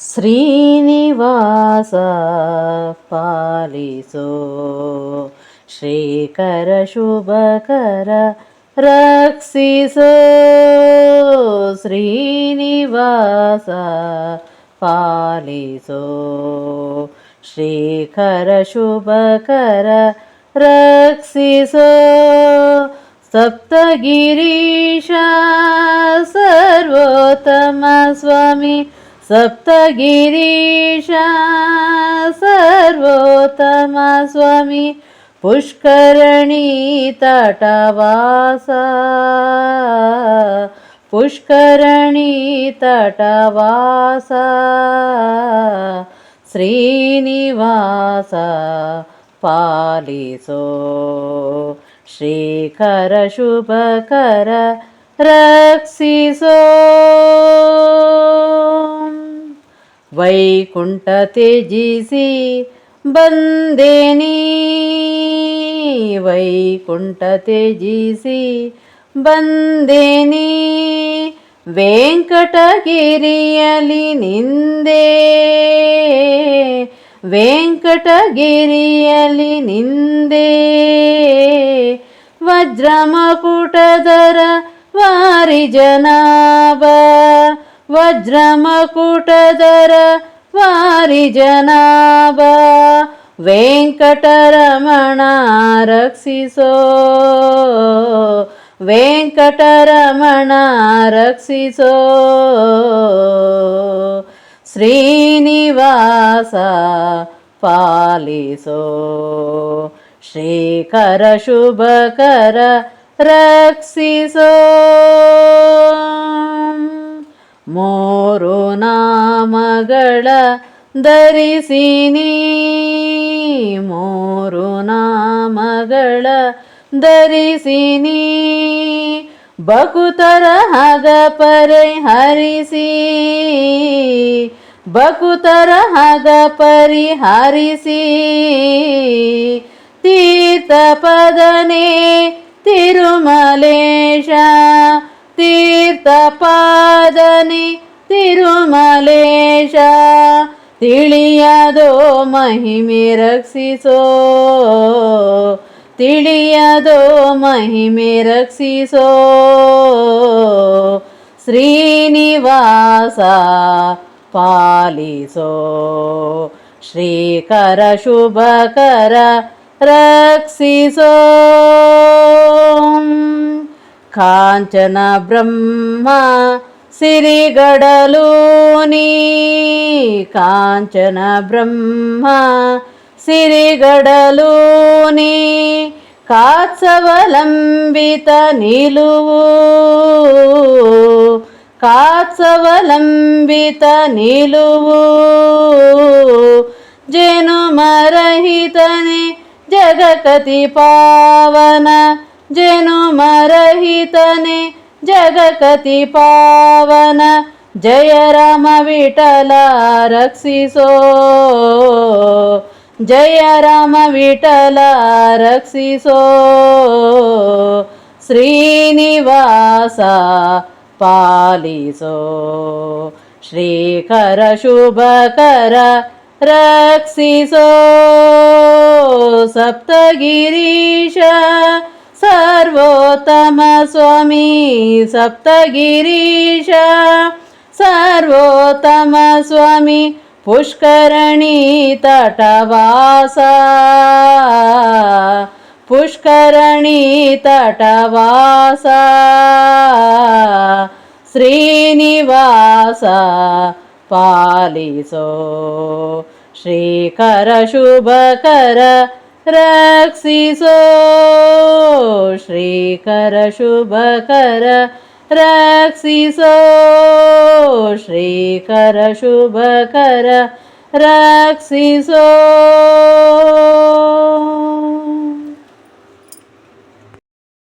श्रीनिवास पालिसो। श्रीकरशुभकर रक्षिसो। श्रीनिवास पालिसो। श्रीकरशुभकर रक्षिसो। सप्तगिरीश सर्वोत्तम स्वामी सप्तगिरीश सर्वोत्तम स्वामी पुष्करणी तटवास। पुष्करणी तटवास। श्रीनिवास पालिसो। श्रीकरशुभकर ರಕ್ಷಿಸೋ. ವೈಕುಂಠ ತೇಜಿಸಿ ಬಂದೇನಿ. ವೈಕುಂಠ ತೇಜಿಸಿ ಬಂದೇನಿ. ವೆಂಕಟಗಿರಿಯಲಿ ನಿಂದೆ. ವೆಂಕಟಗಿರಿಯಲಿ ನಿಂದೆ. ವಜ್ರಮಕುಟದರ वारिजनाव वज्रमकुटधर वारिजनाव वेङ्कटरमण रक्षिसो वेङ्कटरमण रक्षिसो श्रीनिवास पालिसो श्रीकरशुभकर शुभकर ರಕ್ಷಿಸೋ. ಮೋರು ನಾಮಗಳ ಧರಿಸಿನಿ. ಮೋರು ನಾಮಗಳ ಧರಿಸಿನಿ. ಬಕುತರ ಹಗ ಪರಿಹರಿಸಿ. ಬಕುತರ ಹಗ ಪರಿಹರಿಸಿ. ತೀರ್ಥ ಪದನೆ ತಿರುಮಲೇಶ ತೀರ್ಥಪಾದನಿ ತಿರುಮಲೇಶ ತಿಳಿಯದೋ ಮಹಿಮೆ ರಕ್ಷಿಸೋ ತಿಳಿಯದೋ ಮಹಿಮೆ ರಕ್ಷಿಸೋ ಶ್ರೀನಿವಾಸ ಪಾಲಿಸೋ ಶ್ರೀಕರ ಶುಭಕರ రక్షిసో. కాంచన బ్రహ్మ సిరిగడలోని కాంచన బ్రహ్మ సిరిగడలోని కాత్సవలంబిత నిలువు. కాత్సవలంబిత నిలువు. జనుమరహితని जगति पावन जनुमरहितने जगकति पावन। जय राम रामविठला रक्षिसो। जय राम रामविठला रक्षिसो। श्रीनिवास पालिसो। श्रीकर शुभकर रक्षिसो सप्तगिरीश सर्वोत्तमस्वामी सप्तगिरीश सर्वोत्तमस्वामी पुष्करणी तटवास पुष्करणी तटवास श्रीनिवास। पालिसो। श्रीकरशुभकर रक्षिसो। श्रीकरशुभकर रक्षिसो। श्रीकरशुभकर रक्षिसो।